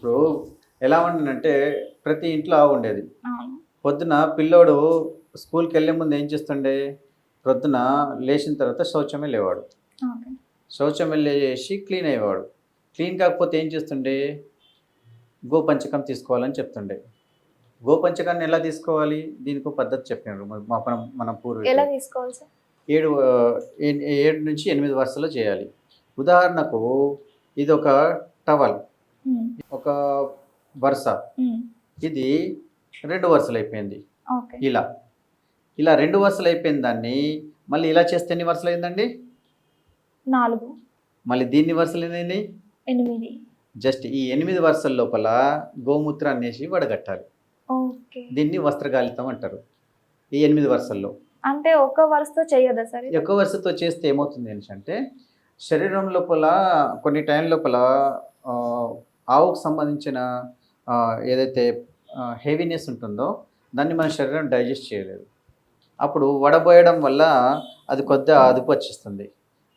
ఇప్పుడు ఎలా ఉండంటే ప్రతి ఇంట్లో ఆవు ఉండేది. పొద్దున పిల్లోడు స్కూల్కి వెళ్ళే ముందు ఏం చేస్తుండే? పొద్దున లేచిన తర్వాత లేవాడు. ఓకే. శౌచం వెళ్ళేసి క్లీన్ అయ్యేవాడు. క్లీన్ కాకపోతే ఏం చేస్తుండే? గోపంచకం తీసుకోవాలని చెప్తుండే. గోపంచకాన్ని ఎలా తీసుకోవాలి? దీనికి పద్ధతి చెప్పినారు మన మన పూర్వీకులు. ఏడు ఏడు నుంచి ఎనిమిది వరుసలో చేయాలి. ఉదాహరణకు ఇది ఒక టవల్. ఒక వరుస. ఉమ్, ఇది రెండు వరుసలు అయిపోయింది ఇలా. ఇలా రెండు వరుసలు అయిపోయిన దాన్ని మళ్ళీ ఇలా చేస్తే ఎన్ని వరుసలు అయిందండి నాలుగు. మళ్ళీ దీన్ని వరుసలు ఎన్ని ఎనిమిది. జస్ట్ ఈ ఎనిమిది వరుసల లోపల గోమూత్రాన్ని వేసి వడగట్టాలి. దీన్ని వస్త్రగాలితం అంటారు. ఈ ఎనిమిది వరుసల్లో. అంటే ఒక వరుసతో చెయ్యదా సార్? ఎక్కువ వరుసతో చేస్తే ఏమవుతుంది అంటే శరీరం లోపల కొన్ని టైం లోపల ఆవుకు సంబంధించిన ఏదైతే హెవీనెస్ ఉంటుందో దాన్ని మన శరీరం డైజెస్ట్ చేయలేదు. అప్పుడు వడబోయడం వల్ల అది కొద్దిగా అదుపు వచ్చేస్తుంది.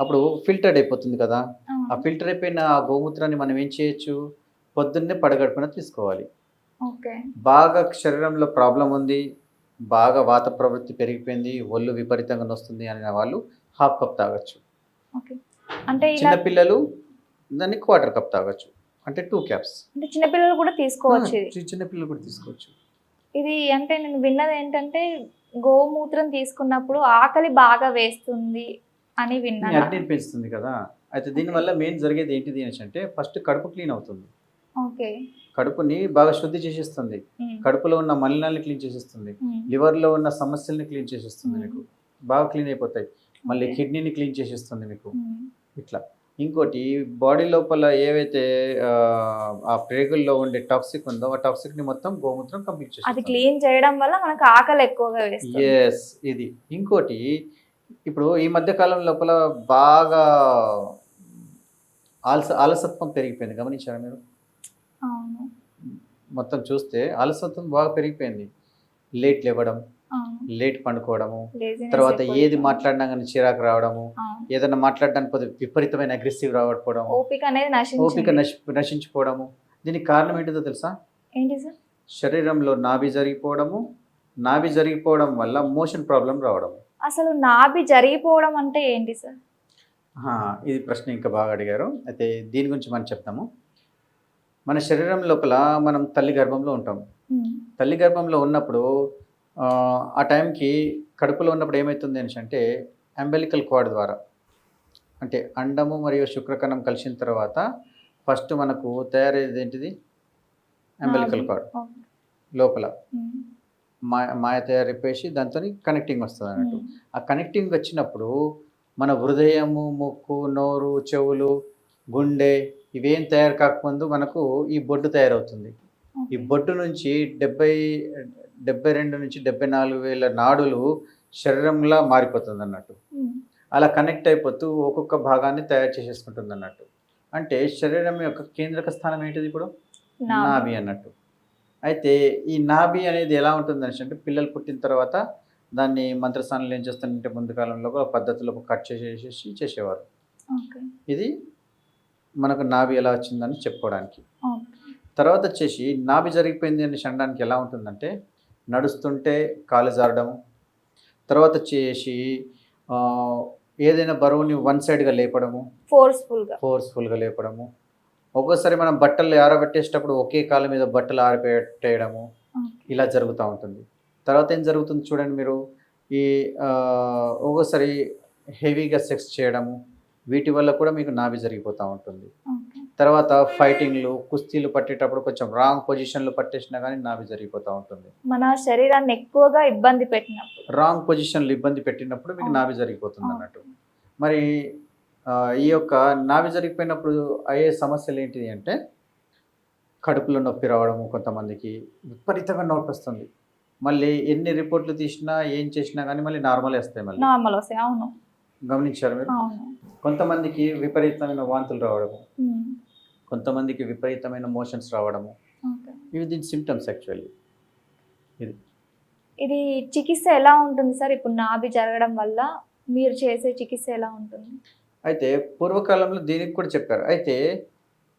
అప్పుడు ఫిల్టర్డ్ అయిపోతుంది కదా. ఆ. ఫిల్టర్ అయిపోయిన ఆ గోమూత్రాన్ని మనం ఏం చేయొచ్చు? పొద్దున్నే పడగడుపున తీసుకోవాలి. బాగా శరీరంలో ప్రాబ్లం ఉంది బాగా వాత ప్రవృత్తి పెరిగిపోయింది ఒళ్ళు విపరీతంగా నొస్తుంది అనే వాళ్ళు హాఫ్ కప్ తాగొచ్చు. అంటే ఇలా చిన్న పిల్లలు దాన్ని క్వార్టర్ కప్ తాగొచ్చు. అంటే టూ క్యాప్స్ అంటే చిన్నపిల్లలు కూడా తీసుకోవచ్చు ఇది. చిన్న పిల్లలు కూడా తీసుకోవచ్చు. ఇది అంటే నేను విన్నది ఏంటంటే గోమూత్రం తీసుకున్నప్పుడు ఆకలి బాగా వేస్తుంది అని విన్నాను అగ్ని పెంచుతుంది కదా. అయితే దీనివల్ల మెయిన్ జరిగేది ఏంటిది అనేసి అంటే ఫస్ట్ కడుపు క్లీన్ అవుతుంది. ఓకే. కడుపుని బాగా శుద్ధి చేసేస్తుంది. కడుపులో ఉన్న మలినాల్ని క్లీన్ చేసేస్తుంది. లివర్లో ఉన్న సమస్యల్ని క్లీన్ చేసేస్తుంది. మీకు బాగా క్లీన్ అయిపోతాయి. మళ్ళీ. కిడ్నీని క్లీన్ చేసేస్తుంది మీకు ఇట్లా. ఇంకోటి బాడీ లోపల ఏవైతే ఆ, ప్రేగుల్లో ఉండే టాక్సిక్ ఉందో ఆ టాక్సిక్ని మొత్తం గోమూత్రం కంప్లీట్ అది చేస్తుంది క్లీన్ చేయడం వల్ల మనకు ఆకలి ఎక్కువగా వేస్తుంది. ఎస్ ఇది. ఇంకోటి ఇప్పుడు ఈ మధ్య కాలం లోపల బాగా ఆలస అలసత్వం పెరిగిపోయింది. గమనించారా మీరు? మొత్తం చూస్తే అలసత్వం బాగా పెరిగిపోయింది. లేట్ లేవడం లేట్ పండుకోవడము తర్వాత ఏది. మాట్లాడినా కానీ చిరాకు రావడము. ఏదైనా మాట్లాడడానికి కొద్దిగా విపరీతమైన అగ్రెసివ్ రావడం ఓపిక అనేది ఓపిక నశించింది నశి నశించిపోవడము. దీనికి కారణం ఏంటిదో తెలుసా? ఏంటి సార్? శరీరంలో నాభి జరిగిపోవడము నాభి జరిగిపోవడం వల్ల మోషన్ ప్రాబ్లం రావడము. అసలు నాభి జరిగిపోవడం అంటే ఏంటి సార్? ఇది ప్రశ్న ఇంకా బాగా అడిగారు. అయితే దీని గురించి మనం చెప్తాము. మన శరీరం లోపల మనం తల్లి గర్భంలో ఉంటాం. తల్లి గర్భంలో ఉన్నప్పుడు ఆ, టైంకి కడుపులో ఉన్నప్పుడు ఏమవుతుంది అనేసి అంటే అంబెలికల్ కార్డ్ ద్వారా. అంటే అండము మరియు శుక్రకణం కలిసిన తర్వాత ఫస్ట్ మనకు తయారయ్యేది ఏంటిది? Umbilical okay. లోపల. మాయ మాయ తయారైపోయి దాంతో కనెక్టింగ్ వస్తుంది అన్నట్టు ఆ కనెక్టింగ్ వచ్చినప్పుడు మన హృదయము ముక్కు నోరు చెవులు గుండె ఇవేం తయారు కాకముందు మనకు ఈ బొడ్డు తయారవుతుంది. ఈ. బొడ్డు నుంచి డెబ్బై డెబ్బై రెండు నుంచి డెబ్బై నాలుగు వేల నాడులు శరీరంలా మారిపోతుంది అన్నట్టు అలా కనెక్ట్ అయిపోతూ ఒక్కొక్క భాగాన్ని తయారు చేసేసుకుంటుంది అన్నట్టు అంటే శరీరం యొక్క కేంద్రక స్థానం ఏంటిది ఇప్పుడు? నాభి. అన్నట్టు. అయితే ఈ నాభి అనేది ఎలా ఉంటుంది అనేసి అంటే పిల్లలు పుట్టిన తర్వాత దాన్ని మంత్రస్థానంలో ఏం చేస్తారంటే ముందు కాలంలో పద్ధతిలో కట్ చేసేసి చేసేవారు. ఇది మనకు నాభి ఎలా వచ్చిందని చెప్పుకోవడానికి. తర్వాత వచ్చేసి నాభి జరిగిపోయింది అని అనడానికి ఎలా ఉంటుందంటే నడుస్తుంటే కాలు జారడము తర్వాత వచ్చేసి ఏదైనా బరువుని వన్ సైడ్గా లేపడము. ఫోర్స్ఫుల్గా ఫోర్స్ఫుల్గా లేపడము. ఒక్కోసారి మనం బట్టలు ఆరబెట్టేటప్పుడు ఒకే కాలు మీద బట్టలు ఆరబెట్టేయడము. ఇలా జరుగుతూ ఉంటుంది. తర్వాత ఏం జరుగుతుంది చూడండి మీరు. ఈ ఒక్కోసారి హెవీగా సెక్స్ చేయడము. వీటి వల్ల కూడా మీకు నాభి జరిగిపోతూ ఉంటుంది. తర్వాత ఫైటింగ్లు కుస్తీలు పట్టేటప్పుడు కొంచెం రాంగ్ పొజిషన్లు పట్టేసినా కానీ నాభి జరిగిపోతూ ఉంటుంది. మన శరీరాన్ని ఎక్కువగా ఇబ్బంది పెట్టినప్పుడు. రాంగ్ పొజిషన్లు ఇబ్బంది పెట్టినప్పుడు మీకు. నాభి జరిగిపోతుంది. అన్నట్టు. మరి ఈ యొక్క నాభి జరిగిపోయినప్పుడు అయ్యే సమస్యలు ఏంటిది అంటే కడుపులో నొప్పి రావడము కొంతమందికి విపరీతంగా నొప్పి వస్తుంది మళ్ళీ ఎన్ని రిపోర్ట్లు తీసినా ఏం చేసినా కానీ మళ్ళీ నార్మల్ వేస్తాయి మళ్ళీ. నార్మల్ వస్తాయి అవును. గమనించారు మీరు? కొంతమందికి విపరీతమైన వాంతులు రావడము. కొంతమందికి విపరీతమైన మోషన్స్ రావడము. ఇవి దీని సిమ్టమ్స్ యాక్చువల్లీ ఇది. చికిత్స ఎలా ఉంటుంది సార్? ఇప్పుడు నాభి జరగడం వల్ల మీరు చేసే చికిత్స ఎలా ఉంటుంది? అయితే పూర్వకాలంలో దీనికి కూడా చెప్పారు. అయితే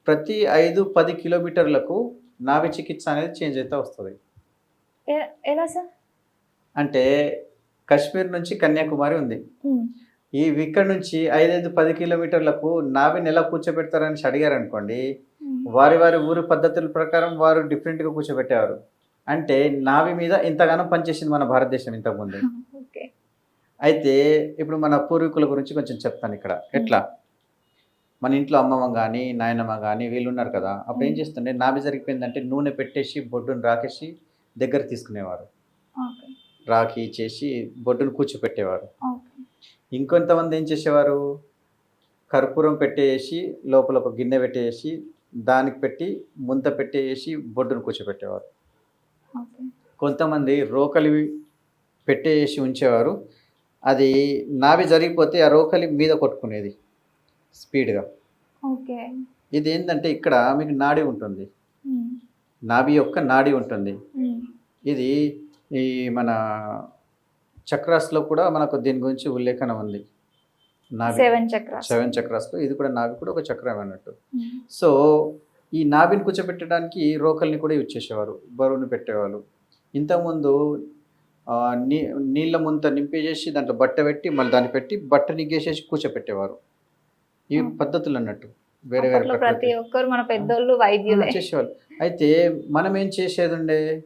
ప్రతి ఐదు పది కిలోమీటర్లకు నాభి చికిత్స అనేది చేంజ్ అవుతూ వస్తుంది. ఎలా సార్? అంటే కాశ్మీర్ నుంచి కన్యాకుమారి ఉంది. ఈ ఇక్కడ నుంచి ఐదైదు పది కిలోమీటర్లకు నాభిని ఎలా కూర్చోబెడతారని అడిగారు అనుకోండి. వారి వారి ఊరి పద్ధతుల ప్రకారం వారు డిఫరెంట్గా కూర్చోబెట్టేవారు. అంటే నాభి మీద ఇంతగానో పనిచేసింది మన భారతదేశం ఇంతకుముందు. ఓకే. అయితే ఇప్పుడు మన పూర్వీకుల గురించి కొంచెం చెప్తాను ఇక్కడ. ఎట్లా? మన ఇంట్లో అమ్మమ్మ కానీ నాయనమ్మ కానీ వీళ్ళు ఉన్నారు కదా అప్పుడు ఏం. చేస్తుండే నాభి జరిగిపోయిందంటే నూనె పెట్టేసి బొడ్డును రాకేసి దగ్గర తీసుకునేవారు. రాకి చేసి బొడ్డును కూర్చోపెట్టేవారు ఇంకొంతమంది ఏం చేసేవారు? కర్పూరం పెట్టేసి లోపల ఒక గిన్నె పెట్టేసి దానికి పెట్టి ముంత పెట్టేసి బొడ్డును కూర్చోపెట్టేవారు కొంతమంది రోకలి పెట్టేసి ఉంచేవారు. అది నాభి జరిగిపోతే ఆ రోకలి మీద కొట్టుకునేది స్పీడ్గా. ఓకే. ఇది ఏంటంటే ఇక్కడ మీకు నాడి ఉంటుంది. నాభి యొక్క నాడి ఉంటుంది. ఇది ఈ మన చక్రాస్లో కూడా మనకు దీని గురించి ఉల్లేఖనం ఉంది. నాభి సెవెన్ చక్రాస్. సెవెన్ చక్రాస్లో ఇది కూడా నాభి కూడా ఒక చక్రం అన్నట్టు. సో ఈ నాభిని కూర్చోబెట్టడానికి రోకల్ని కూడా యూజ్ చేసేవారు బరువుని పెట్టేవాళ్ళు. ఇంతకుముందు నీ నీళ్ళ ముంత నింపేసేసి దాంట్లో బట్ట పెట్టి మళ్ళీ దాన్ని పెట్టి బట్ట నిగ్గేసేసి కూర్చోబెట్టేవారు. ఇవి Hmm. పద్ధతులు అన్నట్టు వేరే వేరే ప్రతి. ఒక్కరు మన పెద్దోళ్ళు వైద్యులే. చేసేవాళ్ళు. అయితే మనం ఏం చేసేది ఉండే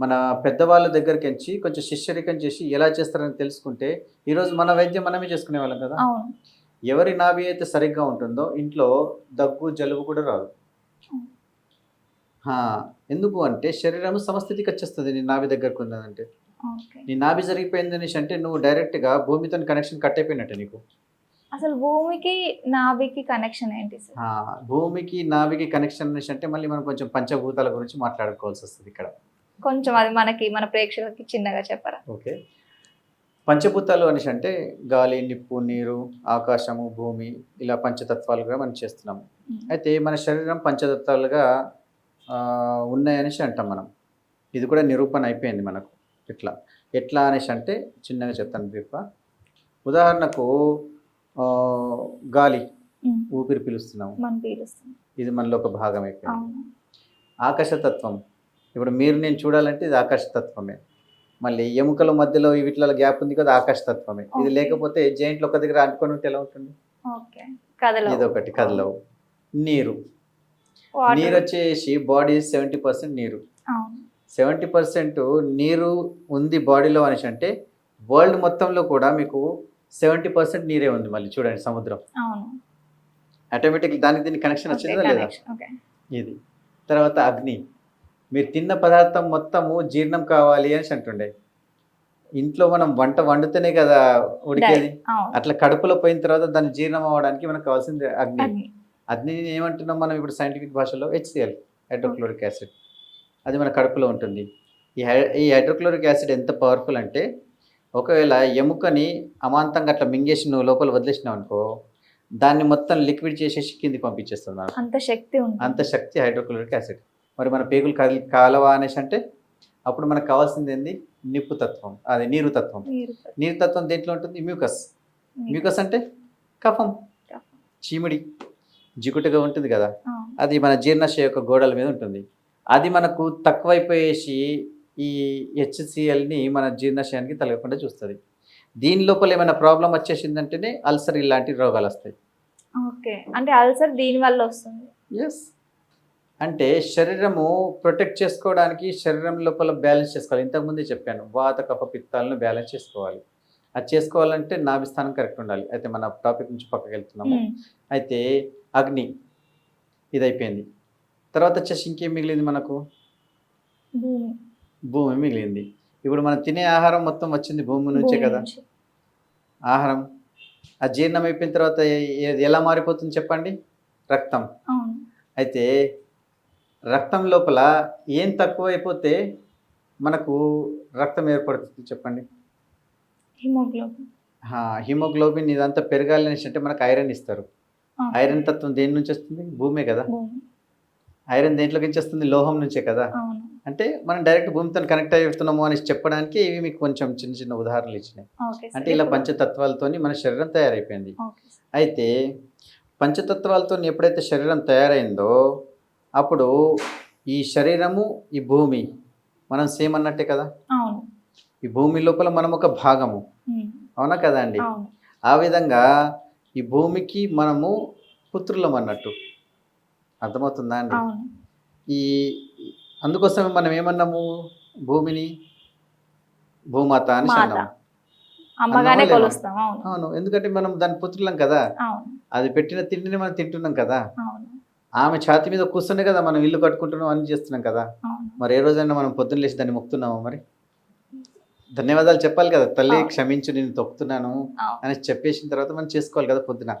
మన పెద్దవాళ్ళ దగ్గరికి వచ్చి కొంచెం శిష్యరికం చేసి ఎలా చేస్తారని తెలుసుకుంటే ఈరోజు మన వైద్యం మనమే చేసుకునే వాళ్ళం కదా? ఎవరి నాభి అయితే సరిగ్గా ఉంటుందో ఇంట్లో దగ్గు జలుబు కూడా రాదు. ఎందుకు అంటే శరీరం సమస్థితికి వచ్చేస్తుంది నీ నాభి దగ్గరకు ఉన్నదంటే. ఓకే. నీ నాభి జరిగిపోయింది అనేసి అంటే నువ్వు డైరెక్ట్గా భూమితో కనెక్షన్ కట్ అయిపోయినట్టే నీకు. అసలు భూమికి నాభికి కనెక్షన్ ఏంటి భూమికి నాభికి కనెక్షన్ అనేసి అంటే మళ్ళీ మనం కొంచెం పంచభూతాల గురించి మాట్లాడుకోవాల్సి వస్తుంది ఇక్కడ. కొంచెం అది మనకి మన ప్రేక్షకులకి చిన్నగా చెప్పరా? ఓకే. పంచభూతాలు అనేసి అంటే గాలి నిప్పు నీరు ఆకాశము భూమి ఇలా పంచతత్వాలుగా మనం చేస్తున్నాము. అయితే మన శరీరం పంచతత్వాలుగా ఉన్నాయనేసి అంటాం మనం. ఇది కూడా నిరూపణ అయిపోయింది మనకు. ఇట్లా. ఎట్లా అనేసి అంటే చిన్నగా చెప్తాను బ్రీఫ్గా ఉదాహరణకు గాలి. ఊపిరి పీలుస్తున్నాము. ఇది మనలో ఒక భాగం అయిపోయింది. ఆకాశతత్వం ఇప్పుడు మీరు నేను చూడాలంటే ఇది ఆకాశతత్వమే మళ్ళీ ఎముకల మధ్యలో వీటిలో గ్యాప్ ఉంది కదా ఆకాశతత్వమే ఇది. లేకపోతే జైంట్లు ఒక దగ్గర అనుకొని ఉంటే ఎలా ఉంటుంది? ఓకే. కథలో ఇది ఒకటి కదలవు. నీరు. నీరు వచ్చేసి బాడీ సెవెంటీ పర్సెంట్ నీరు. సెవెంటీ పర్సెంట్ నీరు ఉంది బాడీలో అనేసి అంటే వరల్డ్ మొత్తంలో కూడా మీకు సెవెంటీ పర్సెంట్ నీరే ఉంది మళ్ళీ చూడండి సముద్రం. ఆటోమేటిక్ దానికి దీనికి కనెక్షన్ వచ్చిందా లేదా? ఇది. తర్వాత అగ్ని. మీరు తిన్న పదార్థం మొత్తము జీర్ణం కావాలి అని అంటుండే. ఇంట్లో మనం వంట వండితేనే కదా ఉడికేది? అట్లా కడుపులో పోయిన తర్వాత దాన్ని జీర్ణం అవ్వడానికి మనకు కావాల్సింది అగ్ని. అగ్ని. అగ్నిని ఏమంటున్నాం మనం ఇప్పుడు సైంటిఫిక్ భాషలో? హెచ్సిఎల్ హైడ్రోక్లోరిక్ యాసిడ్ అది మన కడుపులో ఉంటుంది. ఈ హై ఈ హైడ్రోక్లోరిక్ యాసిడ్ ఎంత పవర్ఫుల్ అంటే ఒకవేళ ఎముకని అమాంతంగా అట్లా మింగేసి నువ్వు లోపల వదిలేసినావు అనుకో దాన్ని మొత్తం లిక్విడ్ చేసేసి కిందికి పంపించేస్తుంది మనకు. అంత శక్తి అంత శక్తి హైడ్రోక్లోరిక్ యాసిడ్ మరి మన పేగులు కదిలి కాలవా అనేసి అంటే అప్పుడు మనకు కావాల్సింది ఏంది? నిప్పు తత్వం. అది నీరు తత్వం. నీరు తత్వం. దేంట్లో ఉంటుంది? మ్యూకస్. మ్యూకస్. అంటే కఫం. చీమిడి. జిగుటుగా ఉంటుంది కదా. అది మన జీర్ణాశయ యొక్క గోడల మీద ఉంటుంది. అది మనకు తక్కువైపోయేసి ఈ హెచ్సిఎల్ని మన జీర్ణాశయానికి తలగకుండా చూస్తుంది. దీని లోపల ఏమైనా ప్రాబ్లం వచ్చేసిందంటేనే అల్సర్ ఇలాంటి రోగాలు వస్తాయి. ఓకే. అంటే అల్సర్ దీని వల్ల వస్తుంది. ఎస్ అంటే శరీరము ప్రొటెక్ట్ చేసుకోవడానికి శరీరం లోపల బ్యాలెన్స్ చేసుకోవాలి. ఇంతకుముందే చెప్పాను వాత కఫ పిత్తాలను బ్యాలెన్స్ చేసుకోవాలి. అది చేసుకోవాలంటే నాభి స్థానం కరెక్ట్ ఉండాలి. అయితే మన టాపిక్ నుంచి పక్కకి వెళ్తున్నాము. ఉమ్. అయితే అగ్ని ఇది అయిపోయింది తర్వాత వచ్చేసి ఇంకేం మిగిలింది మనకు? భూమి. మిగిలింది. ఇప్పుడు మనం తినే ఆహారం మొత్తం వచ్చింది భూమి నుంచే కదా. ఆహారం. ఆ జీర్ణం అయిపోయిన తర్వాత ఎలా మారిపోతుంది చెప్పండి? రక్తం. అయితే రక్తం లోపల ఏం తక్కువ అయిపోతే మనకు రక్తం ఏర్పడుతుంది చెప్పండి? హిమోగ్లోబిన్. హిమోగ్లోబిన్ ఇదంతా పెరగాలి అనేసి అంటే మనకు ఐరన్ ఇస్తారు. ఐరన్ తత్వం దేని నుంచి వస్తుంది? భూమే కదా. ఐరన్ దేంట్లోకి వస్తుంది? లోహం నుంచే కదా. అంటే మనం డైరెక్ట్ భూమితో కనెక్ట్ అవుతున్నాము అని చెప్పడానికి ఇవి మీకు కొంచెం చిన్న చిన్న ఉదాహరణలు ఇచ్చినాయి. అంటే ఇలా పంచతత్వాలతోని మన శరీరం తయారైపోయింది. అయితే పంచతత్వాలతో ఎప్పుడైతే శరీరం తయారైందో అప్పుడు ఈ శరీరము ఈ భూమి మనం సేమ్ అన్నట్టే కదా? ఈ భూమి లోపల మనం ఒక భాగము. అవునా కదా అండి? ఆ విధంగా ఈ భూమికి మనము పుత్రులం అన్నట్టు. అర్థమవుతుందా అండి? ఈ అందుకోసమే మనం ఏమన్నాము? భూమిని? భూమాత అని అమ్మగానే? కొలుస్తాం అవును. ఎందుకంటే మనం దాని పుత్రులం కదా? అది పెట్టిన తిండిని మనం తింటున్నాం కదా? ఆమె ఛాతి మీద కూర్చునే కదా మనం ఇల్లు కట్టుకుంటున్నాం అన్ని చేస్తున్నాం కదా. మరి ఏ రోజైనా మనం పొద్దున్న లేచి దాన్ని మొక్కుతున్నాము మరి? ధన్యవాదాలు చెప్పాలి కదా తల్లి. క్షమించు నేను తొక్కుతున్నాను అని చెప్పేసిన తర్వాత మనం చేసుకోవాలి కదా పొద్దున.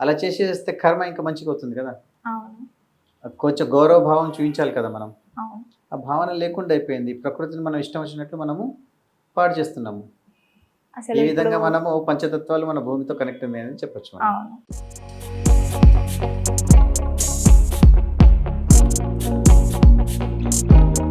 అలా చేసేస్తే కర్మ ఇంకా మంచిగా అవుతుంది కదా. కొంచెం గౌరవ భావం చూపించాలి కదా మనం. ఆ భావన లేకుండా అయిపోయింది. ప్రకృతిని మనం ఇష్టం వచ్చినట్లు మనము పాడు చేస్తున్నాము. ఈ విధంగా మనము పంచతత్వాలు మన భూమితో కనెక్ట్ ఉన్నాయని చెప్పొచ్చు Bye.